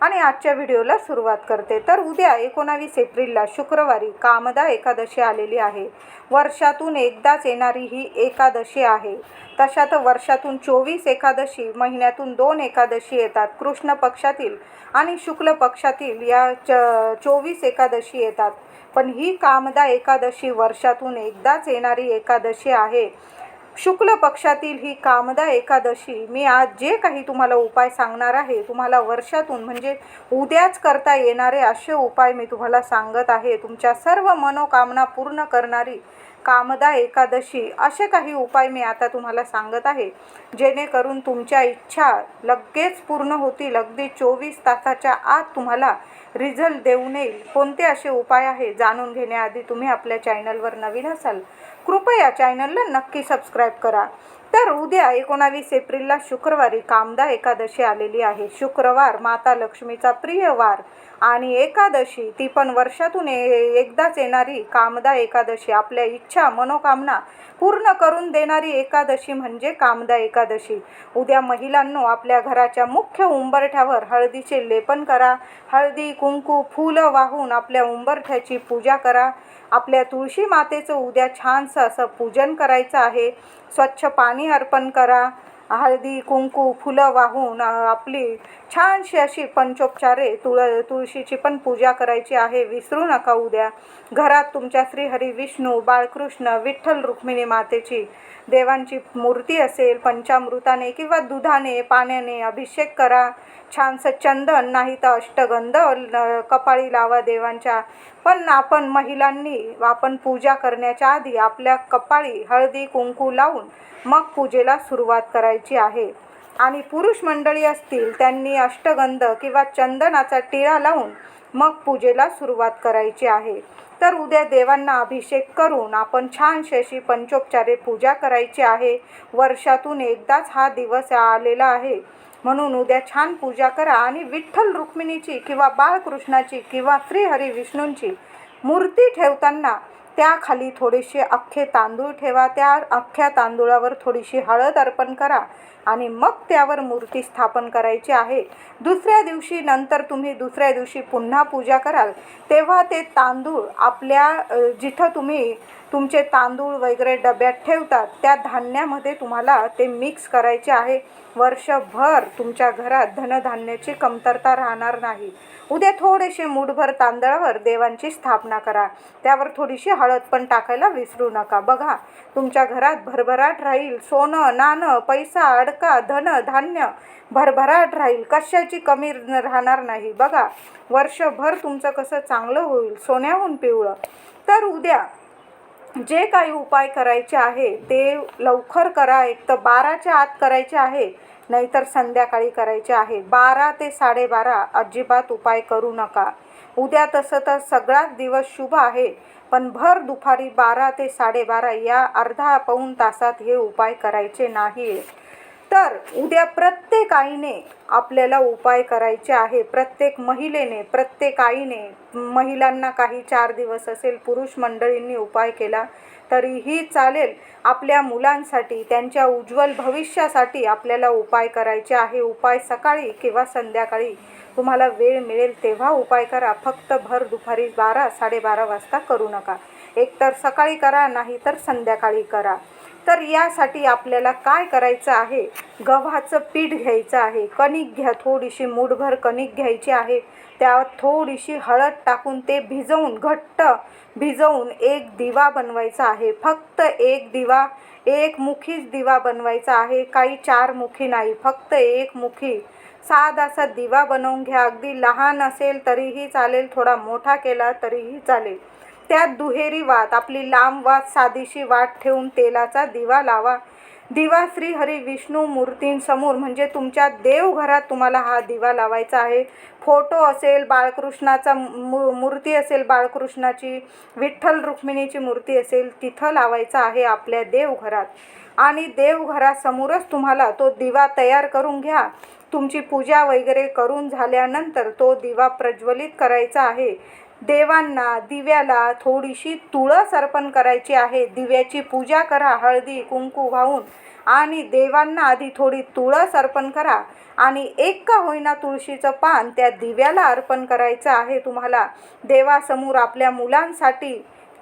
आणि आजच्या व्हिडिओला सुरुवात करते. तर उद्या एकोणावीस एप्रिलला शुक्रवारी कामदा एकादशी आलेली आहे. वर्षातून एकदाच येणारी ही एकादशी आहे. तशा तर वर्षातून चोवीस एकादशी महिन्यातून दोन एकादशी येतात कृष्ण पक्षातील आणि शुक्ल पक्षातील या च चोवीस एकादशी येतात. पण ही कामदा एकादशी वर्षातून एकदाच येणारी एकादशी आहे. शुक्ल पक्षातील ही कामदा एकादशी मी आज जे काही तुम्हाला उपाय सांगणार आहे तुम्हाला वर्षातून म्हणजे उद्याच करता येणारे असे उपाय मी तुम्हाला सांगत आहे. तुमच्या सर्व मनोकामना पूर्ण करणारी कामदा एकादशी असे काही उपाय मी आता तुम्हाला सांगत आहे. जेणेकरून तुमच्या इच्छा लगेच पूर्ण होतील. अगदी चोवीस तासाच्या आत तुम्हाला रिझल्ट देऊन येईल. कोणते असे उपाय आहे जाणून घेण्याआधी तुम्ही आपल्या चॅनलवर नवीन असाल? कृपया चॅनलला नक्की सबस्क्राईब करा. तर उद्या एकोणावीस एप्रिलला शुक्रवारी कामदा एकादशी आलेली आहे. शुक्रवार माता लक्ष्मीचा प्रिय वार आणि एकादशी ती पण वर्षातून ए- एकदाच येणारी कामदा एकादशी. आपल्या इच्छा मनोकामना पूर्ण करून देणारी एकादशी म्हणजे कामदा एकादशी. उद्या महिलांनो आपल्या घराच्या मुख्य उंबरठ्यावर हळदीचे लेपन करा. हळदी कुंकू फुलं वाहून आपल्या उंबरठ्याची पूजा करा. आपल्या तुळशी मातेचं उद्या छानसं असं पूजन करायचं आहे. स्वच्छ पाणी अर्पण करा. हळदी कुंकू फुलं वाहून आपली छानशी अशी पंचोपचारे तुळ तुळशीची पण पूजा करायची आहे. विसरू नका उद्या. घरात तुमच्या श्रीहरी विष्णू बाळकृष्ण विठ्ठल रुक्मिणी मातेची देवांची मूर्ती असेल पंचामृताने किंवा दुधाने पाण्याने अभिषेक करा. छानसं चंदन नाही तर अष्टगंध कपाळी लावा देवांच्या. पण आपण महिलांनी आपण पूजा करण्याच्या आधी आपल्या कपाळी हळदी कुंकू लावून मग पूजेला सुरुवात करायची आहे. आणि पुरुष मंडळी असतील त्यांनी अष्टगंध किंवा चंदनाचा टिळा लावून मग पूजेला सुरुवात करायची आहे. तर उद्या देवांना अभिषेक करून आपण छानशी अशी पंचोपचारे पूजा करायची आहे. वर्षातून एकदाच हा दिवस आलेला आहे. म्हणून उद्या छान पूजा करा आणि विठ्ठल रुक्मिणीची किंवा बाळकृष्णाची किंवा श्रीहरी विष्णूंची मूर्ती ठेवताना त्याखाली थोडेसे अख्खे तांदूळ ठेवा त्या अख्ख्या तांदूळावर थोडीशी हळद अर्पण करा आणि मग त्यावर मूर्ती स्थापन करायची आहे. दुसऱ्या दिवशी नंतर तुम्ही दुसऱ्या दिवशी पुन्हा पूजा कराल. तेव्हा ते तांदूळ आपल्या जिथं तुम्ही तुमचे तांदूळ वगैरे डब्यात ठेवतात त्या धान्यामध्ये तुम्हाला ते मिक्स करायचे आहे. वर्षभर तुमच्या घरात धनधान्याची कमतरता राहणार नाही. उद्या थोडेसे मूठभर तांदळावर देवांची स्थापना करा. त्यावर थोडीशी हळद पण टाकायला विसरू नका. बघा तुमच्या घरात भरभराट राहील. सोनं नाणं पैसा अडका धन धान्य भरभराट राहील. कशाची कमी राहणार नाही. बघा वर्षभर तुमचं कसं चांगलं होईल सोन्याहून पिवळं. तर उद्या जे काही उपाय करायचे आहे ते लवकर करा. एक तर बाराच्या आत करायचे आहे नाहीतर संध्याकाळी करायचे आहे. बारा ते साडेबारा अजिबात उपाय करू नका. उद्या तसं तर सगळाच दिवस शुभ आहे. पण भर दुपारी बारा ते साडेबारा या अर्धा पाऊण तासात हे उपाय करायचे नाही. तर उद्या प्रत्येक आईने आपल्याला उपाय करायचे आहे. प्रत्येक महिलेने प्रत्येक आईने महिलांना काही चार दिवस असेल पुरुष मंडळींनी उपाय केला तरीही चालेल. आपल्या मुलांसाठी त्यांच्या उज्ज्वल भविष्यासाठी आपल्याला उपाय करायचे आहे. उपाय सकाळी किंवा संध्याकाळी तुम्हाला वेळ मिळेल तेव्हा उपाय करा. फक्त भर दुपारी बारा साडेबारा वाजता करू नका. एकतर सकाळी करा नाही तर संध्याकाळी करा. तर यासाठी आपल्याला काय करायचं आहे? गव्हाचं पीठ घ्यायचं आहे. कणिक घ्या थोडीशी मूठभर कणिक घ्यायची आहे. त्यावर थोडीशी हळद टाकून ते भिजवून घट्ट भिजवून एक दिवा बनवायचा आहे. फक्त एक दिवा एक मुखीच दिवा बनवायचा आहे. काही चार मुखी नाही फक्त एक मुखी. साधासा दिवा बनवून घ्या. अगदी लहान असेल तरीही चालेल थोडा मोठा केला तरीही चालेल. त्यात दुहेरी वात आपली लांब वात साधीशी वाट ठेवून तेलाचा दिवा लावा. दिवा श्री हरी विष्णू मूर्तींसमोर म्हणजे तुमच्या देवघरात तुम्हाला हा दिवा लावायचा आहे. फोटो असेल बाळकृष्णाचा मू मूर्ती असेल बाळकृष्णाची विठ्ठल रुक्मिणीची मूर्ती असेल तिथं लावायचा आहे आपल्या देवघरात. आणि देवघरासमोरच तुम्हाला तो दिवा तयार करून घ्या. तुमची पूजा वगैरे करून झाल्यानंतर तो दिवा प्रज्वलित करायचा आहे. देवांना दिव्याला थोडीशी तुळस अर्पण करायची आहे. दिव्याची पूजा करा हळदी कुंकू वाहून आणि देवांना आधी थोडी तुळस अर्पण करा आणि एक का होईना तुळशीचं पान त्या दिव्याला अर्पण करायचं आहे. तुम्हाला देवासमोर आपल्या मुलांसाठी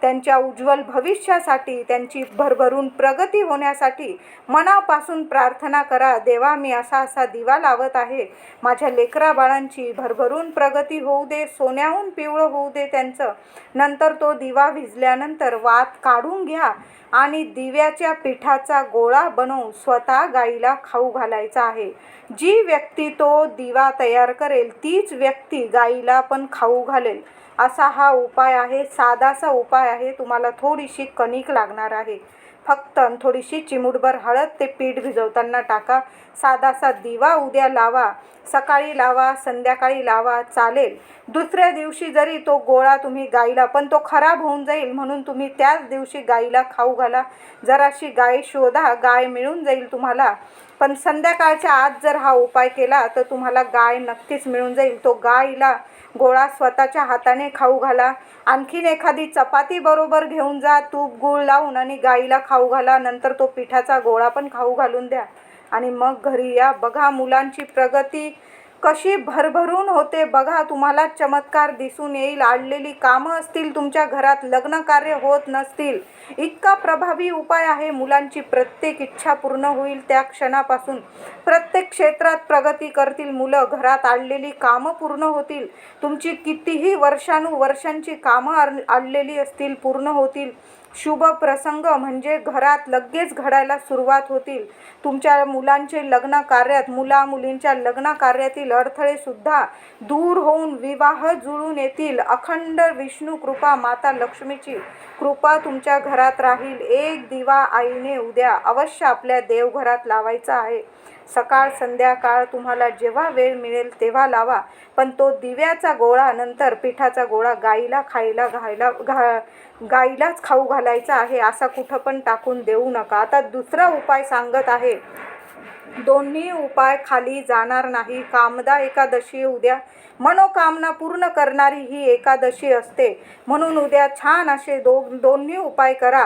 त्यांच्या उज्ज्वल भविष्यासाठी त्यांची भरभरून प्रगती होण्यासाठी मनापासून प्रार्थना करा देवा मी असा असा दिवा लावत आहे. माझ्या लेकरा बाळांची भरभरून प्रगती होऊ दे सोन्याहून पिवळं होऊ दे त्यांचं. नंतर तो दिवा भिजल्यानंतर वात काढून घ्या आणि दिव्याच्या पिठाचा गोळा बनवून स्वतः गाईला खाऊ घालायचा आहे. जी व्यक्ती तो दिवा तयार करेल तीच व्यक्ती गाईला पण खाऊ घालेल. असा हा उपाय आहे साधासा उपाय आहे. तुम्हाला थोडीशी कणिक लागणार आहे. फक्त थोडीशी चिमूटभर हळद ते पीठ भिजवताना टाका. साधासा दिवा उद्या लावा सकाळी लावा संध्याकाळी लावा चालेल. दुसऱ्या दिवशी जरी तो गोळा तुम्ही गाईला पण तो खराब होऊन जाईल म्हणून तुम्ही त्याच दिवशी गाईला खाऊ घाला. जराशी गाय शोधा गाय मिळून जाईल तुम्हाला. पण संध्याकाळच्या आत जर हा उपाय केला तर तुम्हाला गाय नक्कीच मिळून जाईल. तो गायीला गोळा स्वतःच्या हाताने खाऊ घाला. आणखीन एखादी चपाती बरोबर घेऊन जा. तूप गूळ लावून आणि गाईला खाऊ घाला. नंतर तो पिठाचा गोळा पण खाऊ घालून द्या. आणि मग घरी या. बघा मुलांची प्रगती कशी भरभरून होते? बघा तुम्हाला चमत्कार दिसून येईल. आडलेली कामं असतील तुमच्या घरात लग्न कार्य होत नसतील. इतका प्रभावी उपाय आहे. मुलांची प्रत्येक इच्छा पूर्ण होईल त्या क्षणापासून. प्रत्येक क्षेत्रात प्रगती करतील मुलं. घरात आणलेली कामं पूर्ण होतील. तुमची कितीही वर्षानुवर्षांची कामं आर आणलेली असतील पूर्ण होतील. शुभ प्रसंग म्हणजे घरात लगेच घडायला सुरुवात होतील. तुमच्या मुलांचे लग्न कार्यात मुला मुलींच्या लग्न कार्यातील अडथळे सुद्धा दूर होऊन विवाह जुळून येतील. अखंड विष्णू कृपा माता लक्ष्मीची. कृपा तुमच्या घरात राहील. एक दिवा आईने उद्या अवश्य आपल्या देवघरात लावायचा आहे. सकाळ संध्याकाळ तुम्हाला जेव्हा वेळ मिळेल तेव्हा लावा. पण तो दिव्याचा गोळा नंतर पिठाचा गोळा गाईला खायला घायला घा गाईलाच खाऊ घालायचा आहे असा कुठं पण टाकून देऊ नका. आता दुसरा उपाय सांगत आहे. दोन्ही उपाय खाली जाणार नाही. कामदा एकादशी उद्या मनोकामना पूर्ण करणारी ही एकादशी असते. म्हणून उद्या छान असे दो दोन्ही उपाय करा.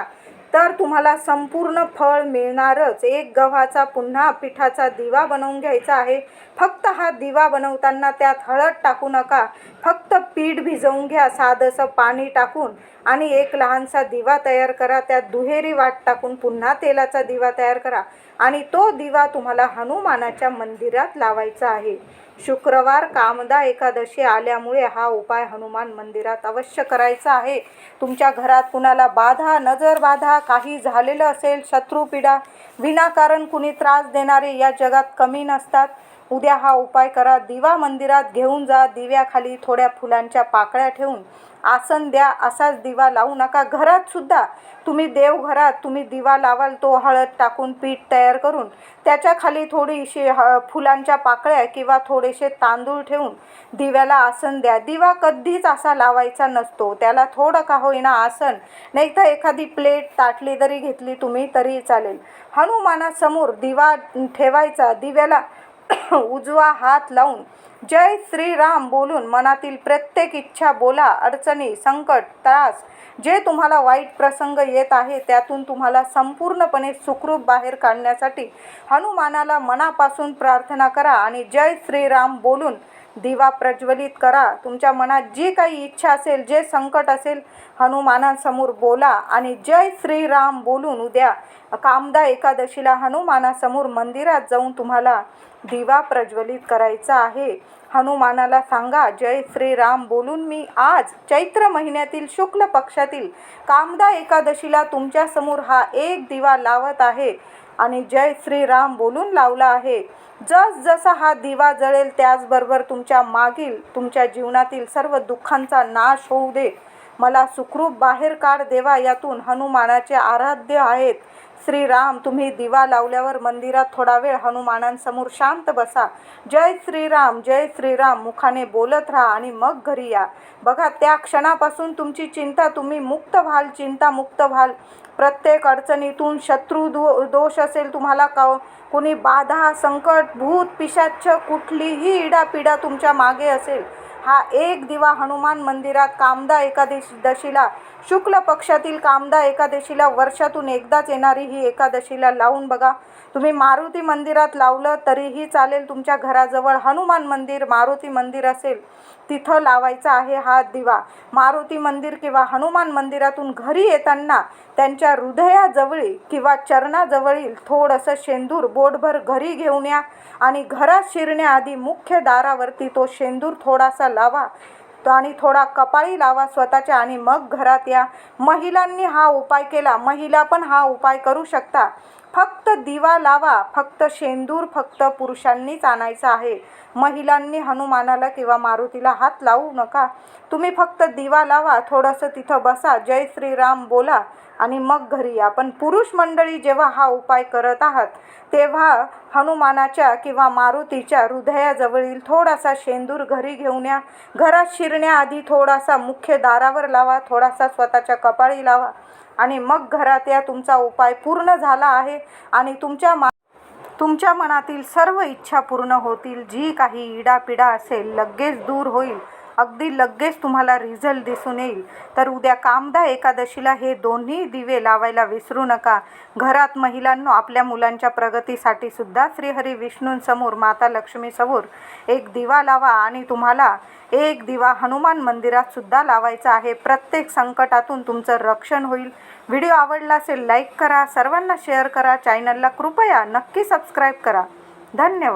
तर तुम्हाला संपूर्ण फळ मिळणारच. एक गव्हाचा पुन्हा पिठाचा दिवा बनवून घ्यायचा आहे. फक्त हा दिवा बनवताना त्यात हळद टाकू नका. फक्त पीठ भिजवून घ्या साधंसं पाणी टाकून. आणि एक लहानसा दिवा तयार करा. त्यात दुहेरी वाट टाकून पुन्हा तेलाचा दिवा तयार करा. आणि तो दिवा तुम्हाला हनुमानाच्या मंदिरात लावायचा आहे. शुक्रवार कामदा एकादशी आल्यामुळे हा उपाय हनुमान मंदिरात अवश्य करायचा आहे. तुमच्या घरात कुणाला बाधा नजर बाधा काही झालेलं असेल शत्रुपीडा विनाकारण कुणी त्रास देणारे या जगात कमी नसतात. उद्या हा उपाय करा. दिवा मंदिरात घेऊन जा. दिव्याखाली थोड्या फुलांच्या पाकळ्या ठेवून. आसन द्या. असाच दिवा लावू नका. घरात सुद्धा तुम्ही देवघरात तुम्ही दिवा लावाल तो हळद टाकून पीठ तयार करून त्याच्याखाली थोडीशी ह फुलांच्या पाकळ्या किंवा थोडेसे तांदूळ ठेवून दिव्याला आसन द्या. दिवा कधीच असा लावायचा नसतो. त्याला थोडं का होईना आसन. नाही तर एखादी प्लेट ताटली जरी घेतली तुम्ही तरी चालेल. हनुमानासमोर दिवा ठेवायचा. दिव्याला उजवा हात लावून जय श्रीराम बोलून मनातील प्रत्येक इच्छा बोला अडचणी संकट त्रास जे तुम्हाला वाईट प्रसंग येत आहे त्यातून तुम्हाला संपूर्णपणे सुखरूप बाहेर काढण्यासाठी हनुमानाला मनापासून प्रार्थना करा आणि जय श्रीराम बोलून दिवा प्रज्वलित करा. तुमच्या मनात जी काही इच्छा असेल जे संकट असेल हनुमानासमोर बोला आणि जय श्रीराम बोलून उद्या कामदा एकादशीला हनुमानासमोर मंदिरात जाऊन तुम्हाला दिवा प्रज्वलित करायचा आहे. हनुमानाला सांगा जय श्रीराम बोलून मी आज चैत्र महिन्यातील शुक्ल पक्षातील कामदा एकादशीला तुमच्यासमोर हा एक दिवा लावत आहे. आणि जय श्रीराम बोलून लावला आहे. जस जसा हा दिवा जळेल त्याचबरोबर तुमच्या मागील तुमच्या जीवनातील सर्व दुःखांचा नाश होऊ दे. मला सुखरूप बाहेर काढ देवा यातून हनुमानाचे आराध्य आहेत. श्रीराम तुम्ही दिवा लावल्यावर मंदिरात थोडा वेळ हनुमानांसमोर शांत बसा. जय श्रीराम जय श्रीराम मुखाने बोलत राहा आणि मग घरी या. बघा त्या क्षणापासून तुमची चिंता तुम्ही मुक्त व्हाल चिंता मुक्त व्हाल. प्रत्येक अडचणीतून शत्रू दो दोष असेल तुम्हाला का हो? कुणी बाधा संकट भूत पिशाच्छ कुठलीही इडापिडा तुमच्या मागे असेल. हा एक दिवा हनुमान मंदिरात कामदा एकादशीला शुक्ल पक्षातील कामदा एकादशीला वर्षातून एकदाच येणारी ही एकादशीला लावून बघा. तुम्ही मारुती मंदिरात लावलं तरीही चालेल तुमच्या घराजवळ हनुमान मंदिर मारुती मंदिर असेल तिथं लावायचा आहे हा दिवा. मारुती मंदिर किंवा हनुमान मंदिरातून घरी येताना त्यांच्या हृदयाजवळी किंवा चरणाजवळील थोडंसं शेंदूर बोटभर घरी घेऊन या आणि घरात शिरण्याआधी मुख्य दारावरती तो शेंदूर थोडासा लावा. आणि थोडा कपाळी लावा स्वतःच्या आणि मग घरात या. महिलांनी हा उपाय केला. महिला पण हा उपाय करू शकता. फक्त दिवा लावा. फक्त शेंदूर फक्त पुरुषांनीच आणायचा आहे. महिलांनी हनुमानाला किंवा मारुतीला हात लावू नका. तुम्ही फक्त दिवा लावा. थोडंसं तिथं बसा. जय श्रीराम बोला. आणि मग घरी या. पण पुरुष मंडळी जेव्हा हा उपाय करत आहात तेव्हा हनुमानाच्या किंवा मारुतीच्या हृदयाजवळील थोडासा शेंदूर घरी घेऊन या. घरात शिरण्याआधी थोडासा मुख्य दारावर लावा थोडासा स्वतःच्या कपाळी लावा. आणि मग घरात या तुमचा उपाय पूर्ण झाला आहे आणि तुमच्या मा तुमच्या मनातील सर्व इच्छा पूर्ण होतील. जी काही इडापिडा असेल लगेच दूर होईल. अगदी लगेच तुम्हाला रिझल्ट दिसून येईल. तर उद्या कामदा एकादशीला हे दोन्ही दिवे लावायला विसरू नका. घरात महिलांनो आपल्या मुलांच्या प्रगतीसाठी सुद्धा श्रीहरी विष्णूंसमोर माता लक्ष्मीसमोर एक दिवा लावा आणि तुम्हाला एक दिवा हनुमान मंदिरात सुद्धा लावायचा आहे. प्रत्येक संकटातून तुमचं रक्षण होईल. व्हिडिओ आवडला असेल लाईक करा. सर्वांना शेअर करा. चॅनलला कृपया नक्की सबस्क्राईब करा. धन्यवाद.